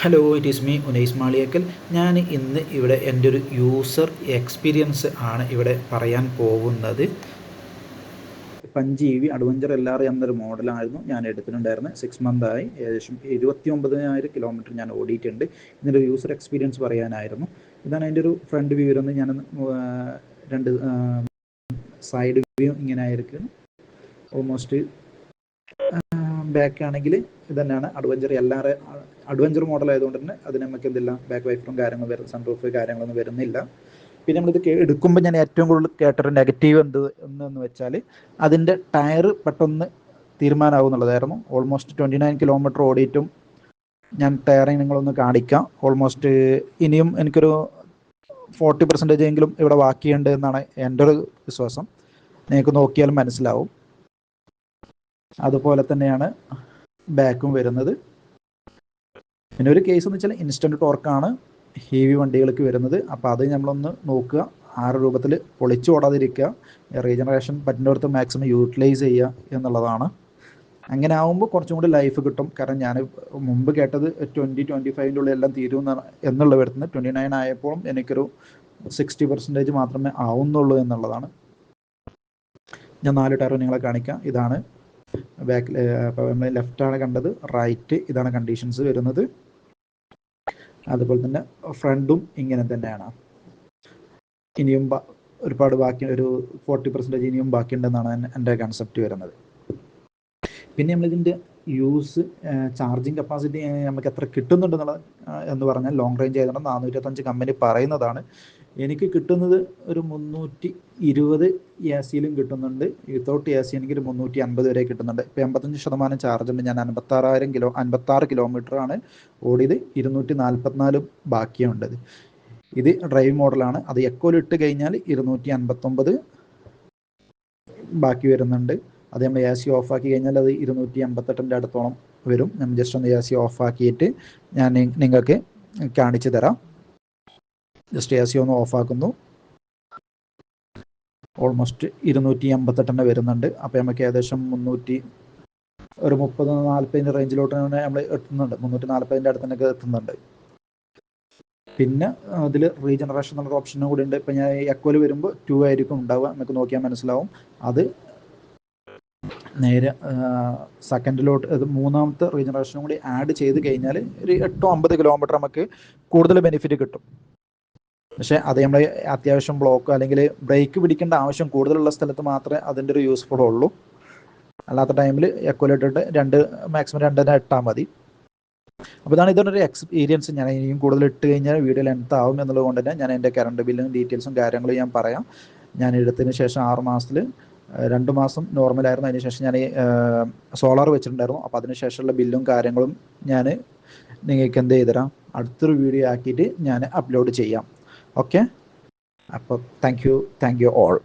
Hello it is me Unais Maliyakkal ഞാൻ ഇന്ന് ഇവിടെ എന്റെ ഒരു യൂസർ എക്സ്പീരിയൻസ് ആണ് ഇവിടെ പറയാൻ പോകുന്നത്. Punch V adventure L R എന്നൊരു മോഡലായിരുന്നു ഞാൻ എടുത്തിട്ടുണ്ടായിരുന്നത്. സിക്സ് മന്ത് ആയി. ഏകദേശം ഇരുപത്തി ഒമ്പതിനായിരം കിലോമീറ്റർ ഞാൻ ഓടിയിട്ടുണ്ട്. ഇതിന്റെ ഒരു യൂസർ എക്സ്പീരിയൻസ് പറയാനായിരുന്നു. ഇതാണ് അതിന്റെ ഒരു ഫ്രണ്ട് വ്യൂ വരുന്നത്. ഞാൻ രണ്ട് സൈഡ് വ്യൂ ഇങ്ങനെ ആയിരിക്കും ഓൾമോസ്റ്റ് ബാക്ക് ആണെങ്കിൽ ഇത് തന്നെയാണ് അഡ്വഞ്ചർ എല്ലാറെ അഡ്വഞ്ചർ മോഡൽ ആയതുകൊണ്ട് തന്നെ അതിന് നമുക്ക് എന്തില്ല ബാക്ക് വൈഫറും കാര്യങ്ങളും വരും സൺറൂഫ് കാര്യങ്ങളൊന്നും വരുന്നില്ല. പിന്നെ നമ്മളിത് എടുക്കുമ്പോൾ ഞാൻ ഏറ്റവും കൂടുതൽ കേട്ടൊരു നെഗറ്റീവ് എന്ത് എന്ന് വെച്ചാൽ അതിന്റെ ടയർ പെട്ടെന്ന് തീരുമാനമാകും എന്നുള്ളതായിരുന്നു. ഓൾമോസ്റ്റ് ട്വന്റി നയൻ കിലോമീറ്റർ ഓടിയിട്ടും ഞാൻ ടയറിങ് നിങ്ങളൊന്ന് കാണിക്കാം. ഓൾമോസ്റ്റ് ഇനിയും എനിക്കൊരു ഫോർട്ടി പെർസെന്റേജ് എങ്കിലും ഇവിടെ ബാക്കിയുണ്ട് എന്നാണ് എന്റെ ഒരു വിശ്വാസം. നിങ്ങൾക്ക് നോക്കിയാൽ മനസ്സിലാവും. അതുപോലെ തന്നെയാണ് ബാക്കും വരുന്നത്. പിന്നെ ഒരു കേസ് എന്ന് വെച്ചാൽ ഇൻസ്റ്റന്റ് ടോർക്കാണ് ഹെവി വണ്ടികൾക്ക് വരുന്നത്. അപ്പോൾ അത് നമ്മളൊന്ന് നോക്കുക. ആറ് രൂപത്തിൽ പൊളിച്ചു ഓടാതിരിക്കുക. റീജനറേഷൻ പറ്റുന്നിടത്ത് മാക്സിമം യൂട്ടിലൈസ് ചെയ്യുക എന്നുള്ളതാണ്. അങ്ങനെ ആകുമ്പോൾ കുറച്ചും കൂടി ലൈഫ് കിട്ടും. കാരണം ഞാൻ മുമ്പ് കേട്ടത് ട്വന്റി ട്വന്റി ഫൈവിന്റെ ഉള്ളിൽ എല്ലാം തീരും എന്നുള്ള വരുന്നത് ട്വന്റി നയൻ ആയപ്പോഴും എനിക്കൊരു സിക്സ്റ്റി പെർസെന്റേജ് മാത്രമേ ആവുന്നുള്ളൂ എന്നുള്ളതാണ്. ഞാൻ നാല് ടയർ നിങ്ങളെ കാണിക്കാം. ഇതാണ് ബാക്ക് നമ്മൾ ലെഫ്റ്റാണ് കണ്ടത്. റൈറ്റ് ഇതാണ് കണ്ടീഷൻസ് വരുന്നത്. അതുപോലെ തന്നെ ഫ്രണ്ടും ഇങ്ങനെ തന്നെയാണ്. ഇനിയും ഒരുപാട് ബാക്കി ഒരു ഫോർട്ടി പെർസെന്റേജ് ഇനിയും ബാക്കിയുണ്ടെന്നാണ് എന്റെ കൺസെപ്റ്റ് വരുന്നത്. പിന്നെ നമ്മളിതിന്റെ യൂസ് ചാർജിങ് കപ്പാസിറ്റി നമുക്ക് എത്ര കിട്ടുന്നുണ്ടെന്നുള്ള എന്ന് പറഞ്ഞാൽ ലോങ് റേഞ്ച് ആയതുകൊണ്ട് നാനൂറ്റത്തഞ്ച് കമ്പനി പറയുന്നതാണ്. എനിക്ക് കിട്ടുന്നത് ഒരു മുന്നൂറ്റി ഇരുപത് എ സിയിലും കിട്ടുന്നുണ്ട്. വിത്തൗട്ട് എ സി എനിക്കൊരു മുന്നൂറ്റി അൻപത് വരെ കിട്ടുന്നുണ്ട്. ഇപ്പം എൺപത്തഞ്ച് ശതമാനം ചാർജ് ഞാൻ അൻപത്താറായിരം കിലോ അൻപത്താറ് കിലോമീറ്റർ ആണ് ഓടിയത്. ഇരുന്നൂറ്റി നാൽപ്പത്തിനാലും ബാക്കിയുണ്ടത് ഇത് ഡ്രൈവ് മോഡലാണ് അത് എക്കോലിട്ട് കഴിഞ്ഞാൽ ഇരുന്നൂറ്റി അൻപത്തൊമ്പത് ബാക്കി വരുന്നുണ്ട്. അത് നമ്മൾ എ സി ഓഫ് ആക്കി കഴിഞ്ഞാൽ അത് ഇരുന്നൂറ്റി അമ്പത്തെട്ടിന്റെ അടുത്തോളം വരും. ഞാൻ ജസ്റ്റ് ഒന്ന് എ സി ഓഫ് ആക്കിയിട്ട് ഞാൻ നിങ്ങൾക്ക് കാണിച്ചു തരാം. ജസ്റ്റ് എ സി ഒന്ന് ഓഫ് ആക്കുന്നു ഓൾമോസ്റ്റ് ഇരുന്നൂറ്റി അമ്പത്തെട്ടെണ്ണ വരുന്നുണ്ട്. അപ്പോൾ നമുക്ക് ഏകദേശം മുന്നൂറ്റി ഒരു മുപ്പത് നാൽപ്പതിന്റെ റേഞ്ചിലോട്ട് തന്നെ നമ്മൾ എത്തുന്നുണ്ട്. മുന്നൂറ്റി നാൽപ്പതിന്റെ അടുത്ത് തന്നെ എത്തുന്നുണ്ട്. പിന്നെ അതിൽ റീജനറേഷൻ എന്നുള്ള ഓപ്ഷനും കൂടി ഉണ്ട്. ഇപ്പം ഞാൻ എക്കോയിൽ വരുമ്പോൾ ടു ആയിരിക്കും ഉണ്ടാവുക. നമുക്ക് നോക്കിയാൽ മനസ്സിലാവും. അത് നേരെ സെക്കൻഡിലോട്ട് അത് മൂന്നാമത്തെ റീജനറേഷനും കൂടി ആഡ് ചെയ്ത് കഴിഞ്ഞാൽ ഒരു എട്ടോ അമ്പത് കിലോമീറ്റർ നമുക്ക് കൂടുതൽ ബെനിഫിറ്റ് കിട്ടും. പക്ഷേ അത് നമ്മൾ അത്യാവശ്യം ബ്ലോക്ക് അല്ലെങ്കിൽ ബ്രേക്ക് പിടിക്കേണ്ട ആവശ്യം കൂടുതലുള്ള സ്ഥലത്ത് മാത്രമേ അതിന്റെ ഒരു യൂസ്ഫുൾ ഉള്ളൂ. അല്ലാത്ത ടൈമിൽ എക്കോലിട്ടിട്ട് രണ്ട് മാക്സിമം രണ്ടര ഇട്ടാൽ മതി. അപ്പോൾ ഇതാണ് ഒരു എക്സ്പീരിയൻസ് ഞാൻ ഇനിയും കൂടുതൽ ഇട്ട് കഴിഞ്ഞാൽ വീഡിയോ ലെങ്ത് ആവും എന്നുള്ളത് കൊണ്ട് തന്നെ ഞാൻ എന്റെ കറണ്ട് ബില്ലും ഡീറ്റെയിൽസും കാര്യങ്ങളും ഞാൻ പറയാം. ഞാൻ എടുത്തതിന് ശേഷം ആറ് മാസത്തിൽ രണ്ട് മാസം നോർമലായിരുന്നു അതിന് ശേഷം ഞാൻ സോളാർ വെച്ചിട്ടുണ്ടായിരുന്നു. അപ്പോൾ അതിന് ശേഷമുള്ള ബില്ലും കാര്യങ്ങളും ഞാൻ നിങ്ങൾക്ക് എന്ത് ചെയ്തുതരാം. അടുത്തൊരു വീഡിയോ ആക്കിയിട്ട് ഞാൻ അപ്ലോഡ് ചെയ്യാം. ഓക്കെ അപ്പോൾ thank you thank you all